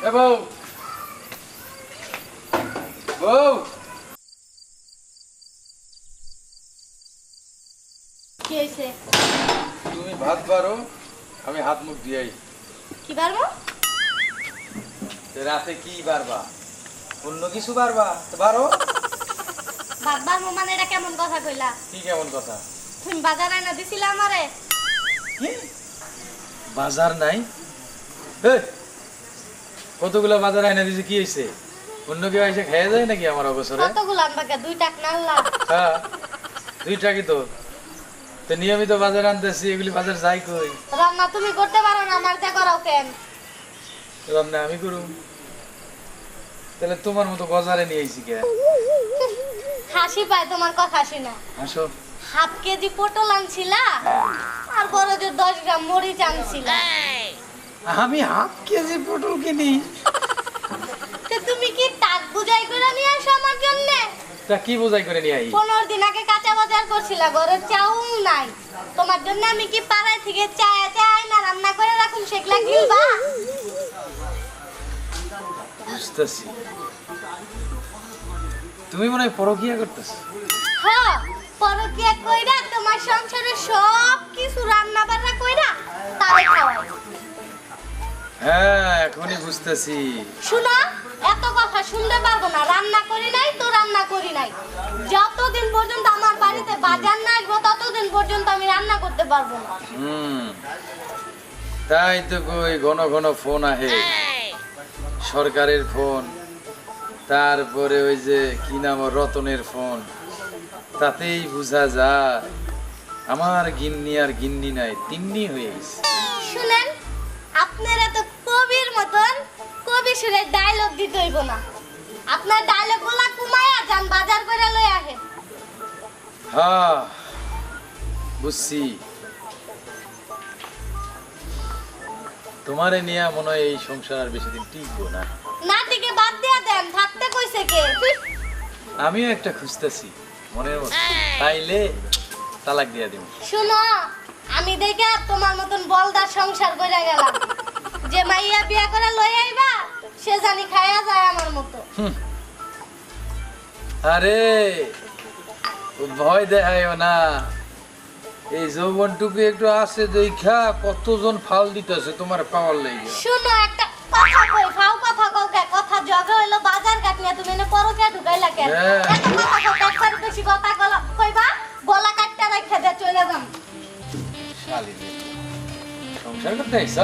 এ বউ। বউ। কি হয়েছে? তুমি ভাত পারো আমি হাত মুখ দিয়াই কি পারব রাতে কি পারবা অন্য কিছু পারবা তো পারো ভাত পারব মানে এটা কেমন কথা কইলা? কি কেমন কথা? তুমি বাজার আইনা দিছিলে আমারে? কি? বাজার নাই? এ, কতগুলো বাজার আইনা দিছে কি হয়েছে অন্য কেউ এসে খেয়ে যায় নাকি আমার অবসরে? কতগুলো? আনবাকে দুই টাক নাল্লা হ্যাঁ দুইটা কি তো। তো নিয়মিত বাজার আনতেছি এগুলি বাজার যাই কই? রান্না তুমি করতে পারো না আমার যা করাও কেন? রান্না আমি করুম। তাহলে তোমার মতো বাজারে নিয়ে আইছি কে? হাসি পায় তোমার কথা হাসি না আসো। হাফ কেজি পটল আনছিলা আর বড় যে দশ গ্রাম মরিচ আনছিলা। আমি হাফ কেজি পটল কিনি। তো তুমি কি টাক বুঝাই করে নিয়ে আসো আমার জন্য? তা কি বোঝাই করে নিয়ে আই? পনেরো দিন আগে কাঁচা বাজার করছিলা ঘরের চাউ নাই। তোমার জন্য আমি কি পাড়ায় থেকে চায় চায় না রান্না করে রাখুন সেগুলা গিলবা বুঝতেছি। তুমি মনে হয় পরকিয়া করতেছ? হ্যাঁ পরকিয়া কইরা তোমার সংসারে সব কিছু রান্না বান্না কইরা তারে খাওয়াই। হ্যাঁ এখনই বুঝতেছি। শুনো এত কথা শুনতে পারব না। রান্না করি নাই তো রান্না করি নাই। যতদিন পর্যন্ত আমার বাড়িতে বাজার না আসব ততদিন পর্যন্ত আমি রান্না করতে পারব না। হুম তাই তো কই ঘন ঘন ফোন আহে। সরকারের ফোন তারপরে ওই যে কি নাম রতনের ফোন। তাতেই বোঝা যায় আমার গিন্নি আর গিন্নি নাই তিন্নি হয়ে গেছে। শুনেন আপনারা তো কবির মতন কবি সুরে ডায়লগ দিতে হইব না। আপনার ডায়লগগুলা কুমায়া যান বাজার করে লই আহে হ্যাঁ বুঝছি। তোমারে নিয়ে মনে হয় এই সংসার আর বেশি দিন টিকবো না। নাতিকে বাদ দিয়া দেন থাকতে কইছে কে? আমিও একটা খুঁজতেছি মনের মতো। তাইলে তালাক দিয়া দিব শুনো আমি দেখে তোমার মতন বলদার সংসার করে গেলাম। যে মাইয়া বিয়া করে লই আইবা সে জানি খায়া যায় আমার মতো। আরে ভয় দেখায়ও না। এই যৌবনটুকু একটু আছে দেখা কতজন ফাল দিতেছে তোমার পাওয়ার লেগে। শুনো একটা কথা কই ফাও কথা কও কে? কথা জগে হইল বাজার ঘাট নিয়ে তুমি এনে পরকে ঢুকাইলা কেন। এত কথা কও একবার বেশি কথা কইবা গলা কাটটা রাখা দে চলে যাম। শালি। সংসার করতে আইস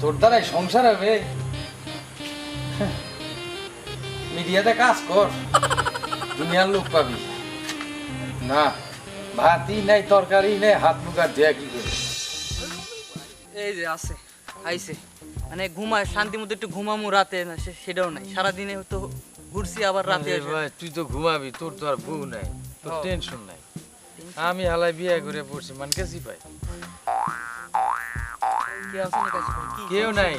তোর দ্বারাই সংসার হবে। মিডিয়াতে কাজ কর দুনিয়ার লোক পাবি। না ভাতই নাই তরকারি নেই হাত মুখ আর ধোয়া কি করে এই যে আছে আইছে। মানে ঘুমায় শান্তি মতো একটু ঘুমামু রাতে না সেটাও নাই। সারাদিনে তো ঘুরছি আবার রাতে ভাই, তুই তো ঘুমাবি তোর তো আর বউ নাই তোর। টেনশন নাই। আমি হালাই বিয়ে করে পড়ছি মান কেসি পাই কি আছে না কাছে কি কেউ নাই।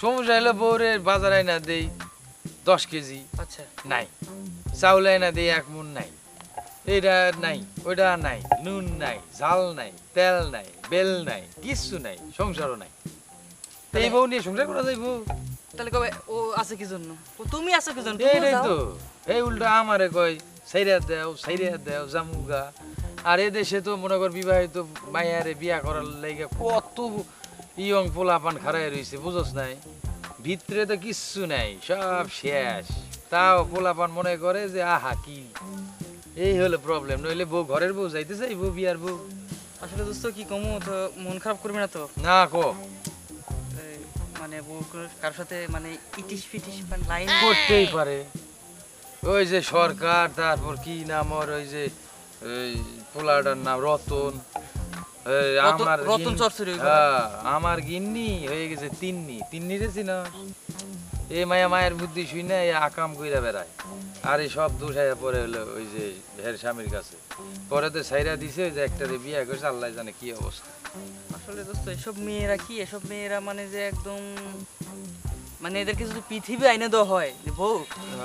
সমস্যা হলো বউরে বাজার আইনা দেই দশ কেজি। আচ্ছা। নাই। চাউল আইনা দেই এক মন নাই। এটা নাই ওইটা নাই নুন নাই ঝাল নাই তেল নাই বেল নাই কিচ্ছু নাই সংসারও নাই। এই বউ নিয়ে সংসার করা যাইব। তাহলে কবে ও আছে কি জন্য? ও তুমি আছো কি জন্য? এইটাই তো। এই উল্টা আমারে কয় সাইরা দেও সাইরা দেও জামুগা। আর এ দেশে তো মনে কর বিবাহিত মাইয়ারে বিয়া করার লাগে কত ইয়ং পোলাপান খাড়াই রইছে বুঝছ নাই? ভিতরে তো কিচ্ছু নাই সব শেষ। তাও পোলাপান মনে করে যে আহা কি? এই হলো প্রবলেম নইলে বউ ঘরের বউ যাইতে চাই বউ বিয়ার বউ। আসলে দোস্ত কি কমু? তো মন খারাপ করবে না তো? না কো। মানে বউ কারোর সাথে মানে ইটিস ফিটিস মানে লাইন করতেই পারে। ওই যে সরকার তারপর কি নাম ওর ওই যে ওই পোলাটার নাম রতন। আমার রতন চরচরি হ্যাঁ, আমার গিন্নি হয়ে গেছে তিন্নি। তিন্নি রে চিনা এ মায়া মায়ের বুদ্ধি শুই না এ আকাম কইরা বেড়ায়। আর এই সব দোষাইয়া পরে হলো ওই যে হের স্বামীর কাছে। পরে তো সাইরা দিছে যে একটা বিয়ে করছে আল্লাহ জানে কি অবস্থা। আসলে দোস্ত এসব মেয়েরা কি? এসব মেয়েরা মানে যে একদম মানে এদেরকে যদি পৃথিবী আইনে দেওয়া হয় যে বউ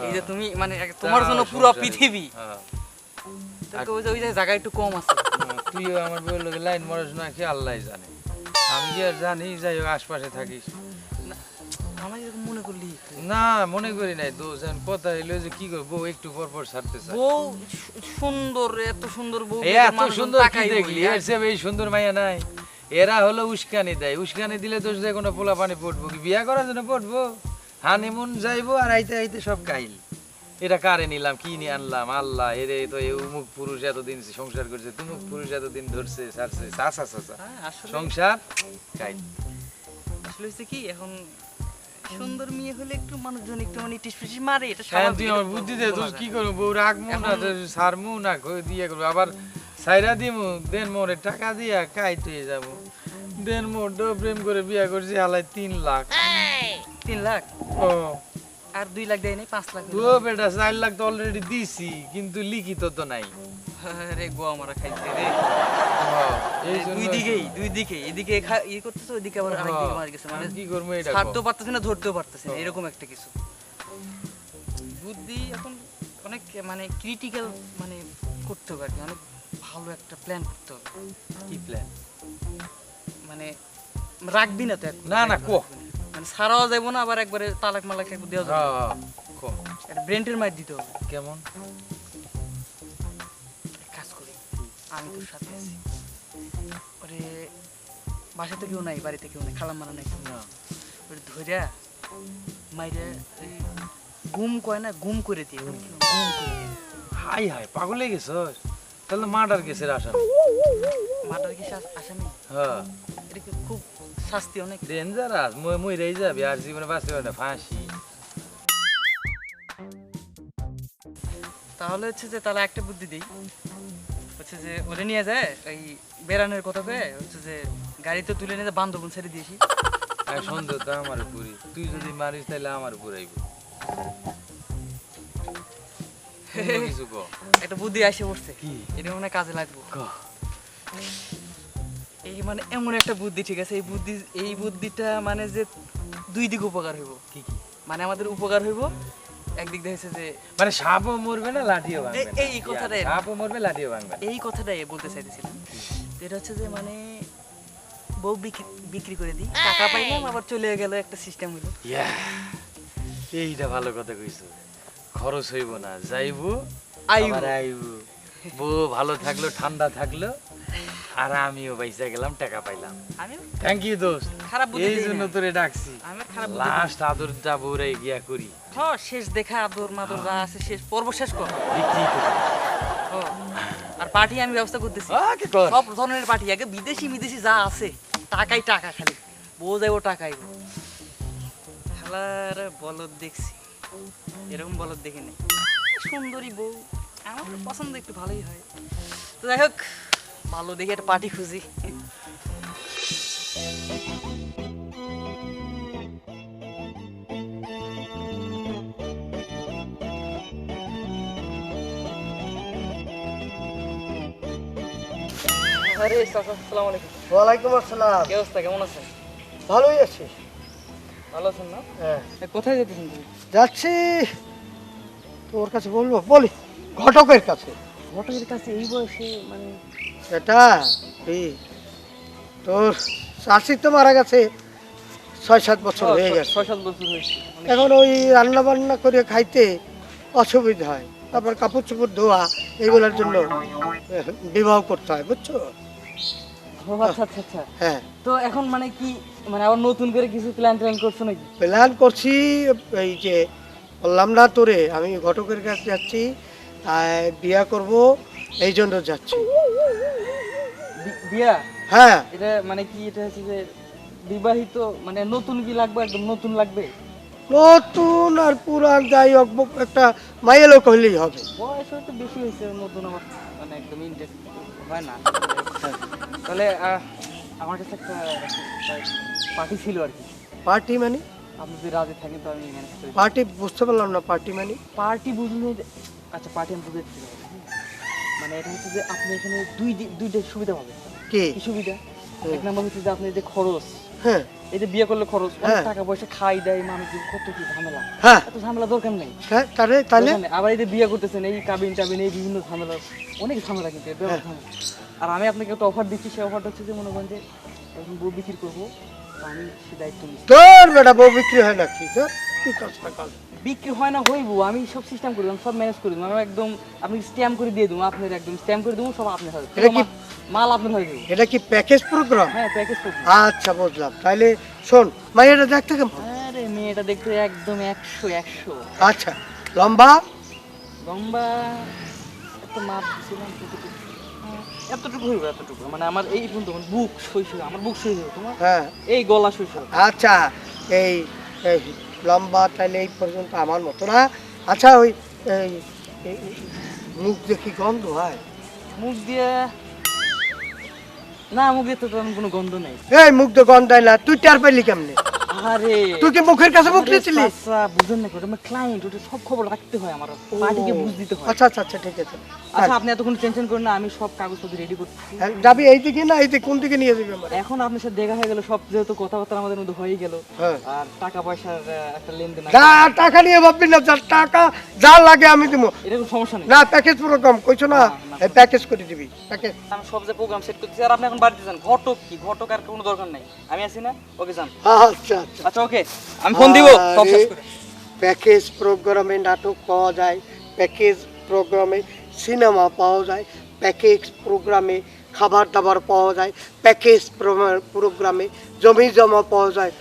এই যে তুমি মানে তোমার জন্য পুরো পৃথিবী। হ্যাঁ। ওই যে ওই যে জায়গা একটু কম আছে। হ্যাঁ, আমার বউয়ের লোকে লাইন মরস না কি আল্লাহ জানে। আমি কি আর জানি যাই হোক আশপাশে থাকিস। আমার এরকম মনে করলি? না মনে করি নাই দোষ এখন কথা হইল যে কি করব একটু পর পর ছাড়তে চাই। বউ সুন্দর এত সুন্দর বউ এত সুন্দর কি দেখলি? আর এর এই সুন্দর মাইয়া নাই। এরা হলো উস্কানি দেয়। উস্কানি দিলে তো যে কোনো পোলা পানি পড়ব কি? বিয়া করার জন্য পড়ব হানিমুন যাইবো আর আইতে আইতে সব গাইল। এটা কারে নিলাম কি নিয়ে আনলাম? আল্লাহ এরে তো এই উমুক পুরুষ এতদিন সংসার করছে তুমুক পুরুষ এতদিন ধরছে চাচা চাচা হ্যাঁ, সংসার গাইল আসলে হচ্ছে কি এখন সুন্দর মেয়ে হলে একটু মানুষজন একটু মানে টিসপিসি মারে এটা হ্যাঁ স্বাভাবিক তুই আমার বুদ্ধি দে তুই কি করব? বউ রাখব না সারমু না কই দিয়ে করব? আবার সাইরা দিমু দেন মোরে টাকা দিয়া কাইতে যাব। দেন মোর ডো প্রেম করে বিয়া করছি হালাই তিন লাখ। তিন লাখ? ও। আর দুই লাখ দেয় নাই পাঁচ লাখ ও বেটা চার লাখ তো অলরেডি দিছি কিন্তু লিখিত তো নাই। রে গো আমরা খাইছে রে। দুই দিকেই দুই দিকে এদিকে ই করতেছে ওইদিকে আবার আরেক দিকে মার গেছে মানে কি করব এটা ছাড়তেও? পারতেছে না ধরতেও পারতেছে না হ্যাঁ। এরকম একটা কিছু। বুদ্ধি এখন অনেক মানে ক্রিটিক্যাল মানে করতে হবে আর কি অনেক ভালো একটা প্ল্যান করতে হবে। কি প্ল্যান মানে রাখবি না তো না, না, কো। ছাড়াও যাব না আবার একবারে তালাক মালাক একবার দেওয়া যাবে। না। কম। একটা ব্রেন্টের মাইর দিতে হবে। কেমন? কাজ করি আমি তোর সাথে আছি। ওরে বাসাতে কেউ নাই বাড়িতে কেউ নাই খালাম মারা নাই। না। ওরে ধইরা মাইরে গুম কয় না গুম করে দিয়ে গুম করে হাই হাই পাগল হয়ে গেছস তাহলে মার্ডার কেসের আসামি। মাটার কি আসামি? হ্যাঁ। এটা খুব শাস্তি অনেক। ডেঞ্জারাস মই মই রই যাবি আর জীবনে বাঁচতে পারবে না ফাঁসি তাহলে হচ্ছে যে তাহলে একটা বুদ্ধি দিই। হচ্ছে যে ওরে নিয়ে যায় এই বেড়ানোর কথা কয়ে হচ্ছে যে গাড়িতে তুলে নিয়ে বান্ধবন ছেড়ে দিয়েছি আর সন্দেহ তো আমার পুরি তুই যদি মারিস তাহলে আমার পুরাইব একটা বুদ্ধি আসে পড়ছে। কি? এটা মনে কাজে লাগবে। এই মানে এমন একটা বুদ্ধি ঠিক আছে? এই বুদ্ধি এই বুদ্ধিটা মানে যে দুই দিক উপকার হইব। কি কি? মানে আমাদের উপকার হইব একদিক দেখছে যে মানে সাপও মরবে না লাঠিও ভাঙবে এই- কথাটাই- সাপও মরবে লাঠিও ভাঙবে এই কথাটাই বলতে চাইতেছিলাম। এটা হচ্ছে যে মানে বউ বিক্রি করে দিই। টাকা পাইলাম আবার চলে গেল একটা সিস্টেম হইল। এইটা ভালো কথা কইছো। খরচ হইব না যাইবো আইবো। আইবো। বউ ভালো থাকল ঠান্ডা থাকল আর আমিও পয়সা গেলাম টাকা পাইলাম। থ্যাংক ইউ দোস্ত। খারাপ বুদ্ধি এই জন্য তোরে ডাকছি। আমি খারাপ। লাস্ট আদরটা গিয়া করি। হ্যাঁ শেষ দেখা আদর মাদর যা আছে শেষ। পর্ব শেষ কর। বিক্রি করি। আর পার্টি আমি ব্যবস্থা করতেছি। সব ধরনের পার্টি আগে বিদেশি বিদেশি যা আছে টাকাই টাকা খালি। বউ যাইব টাকাই খেলার বলদ দেখছি। এরকম বলদ দেখি নাই। সুন্দরী বউ। আমার পছন্দ একটু ভালোই হয়। তো যাই হোক ভালো দেখে একটা পার্টি খুঁজি। আরে আসসালামু আলাইকুম। ওয়ালাইকুম আসসালাম। কি অবস্থা কেমন আছেন? ভালোই আছি। ভালো আছেন না? হ্যাঁ। কোথায় যেতেছেন যাচ্ছি তোর কাছে বলব বলি ঘটকের কাছে। ঘটকের কাছে এই বয়সে মানে এটা তোর চাষি তো মারা গেছে। ছয় সাত বছর হয়ে গেছে। ছয় সাত বছর হয়েছে। এখন ওই রান্না বান্না করে খাইতে অসুবিধা হয়। তারপর কাপড় চোপড় ধোয়া এইগুলোর জন্য বিবাহ করতে হয় বুঝছ? আচ্ছা আচ্ছা আচ্ছা। হ্যাঁ। তো এখন মানে কি মানে আবার নতুন করে কিছু প্ল্যান ট্যান করছ নাকি? প্ল্যান করছি এই যে বললাম না তোরে আমি ঘটকের কাছে যাচ্ছি আর বিয়া করব। এই জন্য যাচ্ছি। বিয়া? হ্যাঁ। এটা মানে কি এটা হচ্ছে যে বিবাহিত মানে নতুন কি লাগবে একদম নতুন লাগবে? নতুন আর পুরান যাই হোক একটা মাইয়া লোক হবে। বয়স হয়তো বেশি হয়েছে নতুন আমার মানে একদম ইন্টারেস্ট হয় না। তাহলে আমার কাছে একটা পার্টি ছিল আর কি। পার্টি মানে? আপনি যদি রাজি থাকেন তো আমি পার্টি বুঝতে পারলাম না পার্টি মানে? পার্টি বুঝলে আচ্ছা পার্টি আমি বুঝে দিতে মানে এটা হচ্ছে যে আপনি এখানে দুই দুইটা সুবিধা পাবেন। কি? সুবিধা? এক নাম্বার হচ্ছে যে আপনি যে খরচ। হ্যাঁ। এই যে বিয়ে করলে খরচ অনেক হ্যাঁ। টাকা পয়সা খাই দেয় মানুষ কত কি ঝামেলা। হ্যাঁ। এত ঝামেলা দরকার নেই। হ্যাঁ, তাহলে আবার এই যে বিয়ে করতেছেন এই কাবিন টাবিন এই বিভিন্ন ঝামেলা অনেক ঝামেলা কিন্তু। আর আমি আপনাকে একটা অফার দিচ্ছি সেই অফারটা হচ্ছে যে মনে করেন যে এখন বউ বিক্রি করব আমি সে দায়িত্ব নিচ্ছি। তোর বেটা বউ বিক্রি হয় নাকি? তোর কি কথা কল বিক্রি হয় না হইব। আমি সব সিস্টেম করে দিলাম সব ম্যানেজ করে দিলাম। একদম আপনি স্ট্যাম্প করে দিয়ে দেবো আপনার একদম স্ট্যাম্প করে দেবো সব আপনার হবে এটা কি- মাল আপনার হয়ে যাবে এটা কি প্যাকেজ প্রোগ্রাম হ্যাঁ প্যাকেজ দিবো। আচ্ছা বুঝলাম। তাইলে শোন ভাই মাইয়াটা দেখতে কেমন। আরে মেয়েটা দেখতে একদম একশো একশো। আচ্ছা লম্বা? লম্বা এত মাপ ছিলাম কতটুকু আহ, এতটুকু হইব এতটুকু। মানে আমার এই পর্যন্ত বুক শৈশব আমার বুক শৈশব তোমার? হ্যাঁ। এই গলা শৈশব আচ্ছা এই লম্বা তাইলে এই পর্যন্ত আমার মতো না। আচ্ছা ওই মুখ দেখি গন্ধ হয়? মুখ দিয়ে না মুখ দিয়ে তো তেমন কোনো গন্ধ নেই। এই মুখ তো গন্ধ হয় না। তুই টের পাইলি কেমনে? আরে তুই কি মুখের কাছে মুখ দিয়েছিলি? আচ্ছা বুঝেন না ওটা আমার ক্লায়েন্ট ওটা সব খবর রাখতে হয় আমার। পার্টিকে বুঝ দিতে হয়। আচ্ছা আচ্ছা আচ্ছা ঠিক আছে। আচ্ছা আপনি এতক্ষণ টেনশন করেন না আমি সব কাগজপত্র রেডি করছি। হ্যাঁ, যাবি এই দিকে না এই দিকে কোন দিকে নিয়ে যাবি আমার? এখন আপনার সাথে দেখা হয়ে গেল সব যেহেতু কথাবার্তা আমাদের মধ্যে হয়ে গেল। হ্যাঁ। আর টাকা পয়সার একটা লেনদেন। যা টাকা নিয়ে ভাববি না যা টাকা যা লাগে আমি দিব। এরকম সমস্যা নেই। না প্যাকেজ প্রোগ্রাম কইছো না? প্যাকেজ করে দিবি প্যাকেজ আমি সব যে প্রোগ্রাম সেট করতেছি আর আপনি এখন বাড়িতে যান। ঘটক কি? ঘটক আর কোনো দরকার নাই। আমি আছি না? ওকে যান। আচ্ছা আচ্ছা ওকে আমি ফোন দিব? সব প্যাকেজ প্রোগ্রামে নাটক পাওয়া যায় প্যাকেজ প্রোগ্রামে সিনেমা পাওয়া যায় প্যাকেজ প্রোগ্রামে খাবার দাবার পাওয়া যায় প্যাকেজ প্রোগ্রামে জমি জমা পাওয়া যায়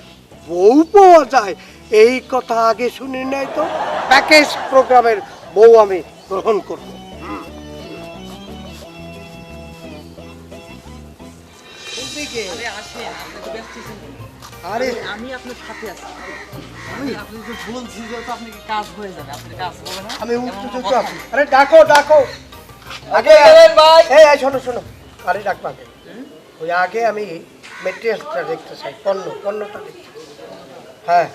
বউ পাওয়া যায়। এই কথা আগে শুনি নাই তো? প্যাকেজ প্রোগ্রামের বউ আমি গ্রহণ করব। আরে আসেন আপনি তো ব্যস্ত ছিলেন আরে। আমি আপনার সাথে আছি। আমি আপনি তো বলছি যে তো আপনাকে কাজ হয়ে যাবে আপনার কাজ হবে না। আমি এমন উঠতে কোনো চলছি কথা। নেই। আরে ডাকো ডাকো। আগে ভাই। এই শোনো শোনো। আরে ডাকবো আগে। ওই আগে আমি মেটেরিয়ালসটা দেখতে চাই পণ্য পণ্যটা দেখতে হ্যাঁ।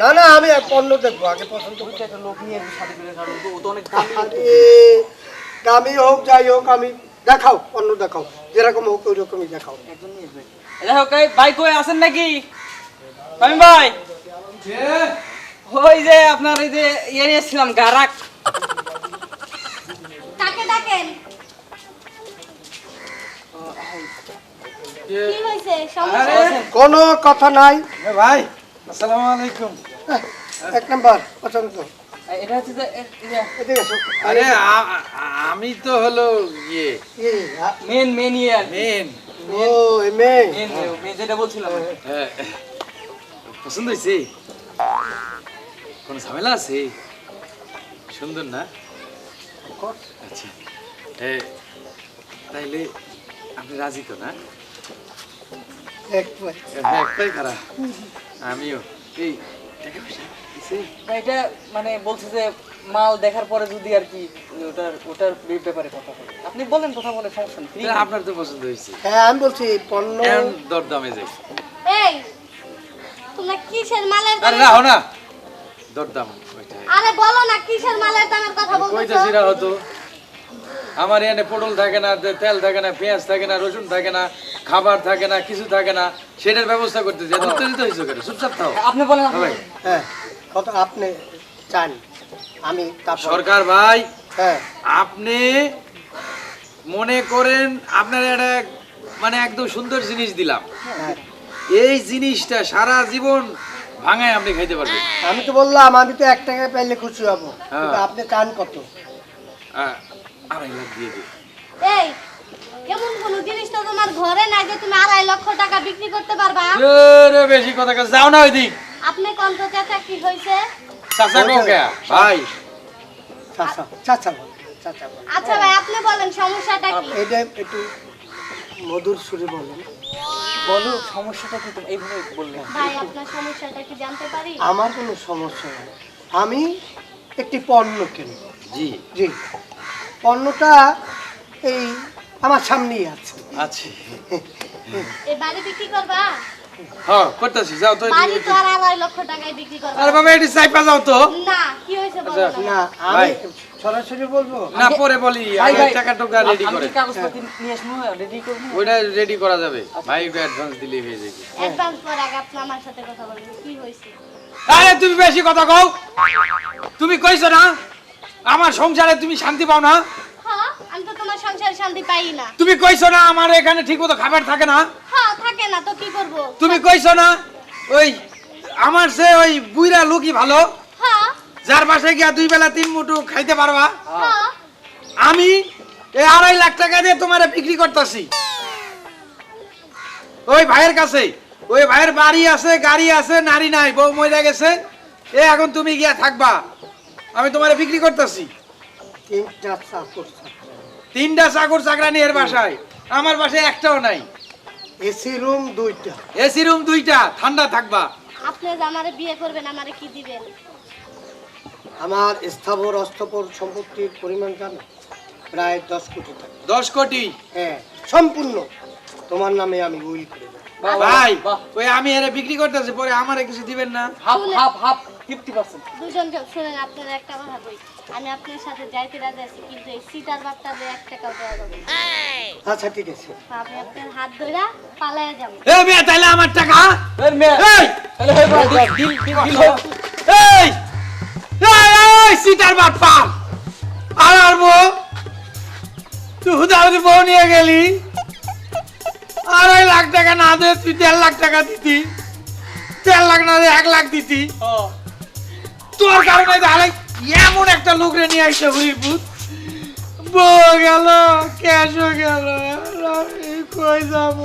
না না আমি পণ্য দেখব আগে পছন্দ তো একটা লোক নিয়ে করে ও তো অনেক দামি হোক যাই হোক আমি দেখাও অন্য দেখাও যেরকম হোক ওই রকমই দেখাও। দেখো কই ভাই কই আছেন নাকি? আমি ভাই? ওই যে আপনার এই যে ইয়ে নিয়েছিলাম গারাক। কাকে ডাকেন। কি কোনো কথা নাই। ভাই আসসালামু আলাইকুম। এক নাম্বার পছন্দ। আরে আমি তো হলো ইয়ে। মেন মেন ইয়ে আর মেন। ও এই মেন। মেন যেটা বলছিলাম। হ্যাঁ। পছন্দ হয়েছে? কোনো ঝামেলা আছে? সুন্দর না? আচ্ছা। তাইলে আপনি রাজি তো না? হ্যাঁ, একটাই খারাপ। আমিও। এই টাকা পয়সা। এটা মানে বলছে যে মাল দেখার পরে যদি আর কি ওটার ওটার ব্যাপারে কথা বলে। আপনি বলেন কথা বলে সমস্যা নেই। আপনার তো পছন্দ হয়েছে। হ্যাঁ আমি বলছি পণ্য দরদামে যাই। এই তোমরা কিসের মালের আরে রাহো না। দরদাম আরে বলো না কিসের মালের দামের কথা কইতাছি তো। আমার এখানে পটল থাকে না তেল থাকে না পেঁয়াজ থাকে না রসুন থাকে না খাবার থাকে না কিছু থাকে না সেটার ব্যবস্থা করতেছি। এত উত্তেজিত হয়েছো কেন? চুপচাপ থাও। আপনি বলেন ভাই হ্যাঁ। কত আপনি চান? আমি সরকার ভাই হ্যাঁ। আপনি মনে করেন আপনার একটা মানে একদম সুন্দর জিনিস দিলাম। হ্যাঁ। এই জিনিসটা সারা জীবন ভাঙায় আপনি খাইতে পারবেন। আমি তো বললাম আমি তো এক টাকা পাইলে খুশি হব। হ্যাঁ। আপনি চান কত? আড়াই লাখ দিয়ে দিই এই এমন কোন জিনিস তো তোমার ঘরে নাই যে তুমি আড়াই লক্ষ টাকা বিক্রি করতে পারবা? বেশি কথা কাছে যাও না ওই দিক আপনি কন্ত চাচা কি হয়েছে? চাচা কোকে ভাই। চাচা চাচা বল, চাচা বল। আচ্ছা ভাই আপনি বলেন সমস্যাটা কি? এটা একটু মধুর সুরে বলেন। বলো সমস্যাটা কি তুমি এইভাবে বললেন। ভাই আপনার সমস্যাটা কি জানতে পারি? আমার কোনো সমস্যা নেই। আমি একটি পণ্য কিনি। জি। জি। পণ্যটা এই আমার সামনেই আছে। আছে। এই বাড়ি বিক্রি করবা? হ্যাঁ করতেছি যাও তো বাড়ি তো আর আড়াই লক্ষ টাকায় বিক্রি করবা আরে বাবা এটি চাইপা যাও তো। না কি বলো আচ্ছা, না। আমি সরাসরি বলব? না পরে বলি আগে টাকা রেডি করে। কাগজপত্র নিয়ে আসব রেডি করব? রেডি করা যাবে। ভাই অ্যাডভান্স দিলে হয়ে যাবে। অ্যাডভান্স পর আগে আপনি আমার সাথে কথা বলবেন কি হয়েছে? আরে তুমি বেশি কথা কও। তুমি কইছো না আমার সংসারে তুমি শান্তি পাও না? হ্যাঁ আমি তো তোমার সংসারে শান্তি পাই না। তুমি কইছো না আমার এখানে ঠিক মতো খাবার থাকে না? হ্যাঁ থাকে না তো কি করব? তুমি কইছো না ওই আমার সে ওই বুইরা লোকই ভালো হ্যাঁ। যার পাশে গিয়া দুই বেলা তিন মুঠো খাইতে পারবা। হ্যাঁ। আমি এই আড়াই লাখ টাকা দিয়ে তোমারে বিক্রি করতেছি। ওই ভাইয়ের কাছে ওই ভাইয়ের বাড়ি আছে গাড়ি আছে নারী নাই বউ মরে গেছে এ এখন তুমি গিয়া থাকবা। আমি তোমারে বিক্রি করতেছি। তিনটা চাকর তিনটা চাকর চাকরানি এর বাসায় আমার বাসায় একটাও নাই। এসি রুম দুইটা। এসি রুম দুইটা ঠান্ডা থাকবা। আপনি আমারে বিয়ে করবেন আমারে কি দিবেন? আমার স্থাবর অস্থাবর সম্পত্তির পরিমাণ জানো প্রায় দশ কোটি টাকা। দশ কোটি? হ্যাঁ সম্পূর্ণ। তোমার নামে আমি উইল করে। দেব। ভাই ওই আমি এর বিক্রি করতেছি পরে আমারে কিছু দিবেন না? Half half half fifty percent দুজনকে শুনেন আপনারা একটা কথা বই আমি আপনার সাথে যাইতে রাজি আছি কিন্তু এই সিটার এক টাকাও দেওয়া যাবে না। আচ্ছা ঠিক আছে। আমি আপনার হাত ধইরা পালায়া যাব। এ মেয়ে তাহলে আমার টাকা? এর মেয়ে। এই! তাহলে হয়ে হোক। এই! এই এই সিটার পাল আর আর বউ? তুই হুদাহুদি বউ নিয়ে গেলি? আড়াই লাখ টাকা না দে তুই দেড় লাখ টাকা দিতি? দেড় লাখ না দে এক লাখ দিতি? তোর কারণে তাহলে এমন একটা লোকরে নিয়ে আসছে হরিপুর বউ গেল ক্যাশও গেল কই যাব?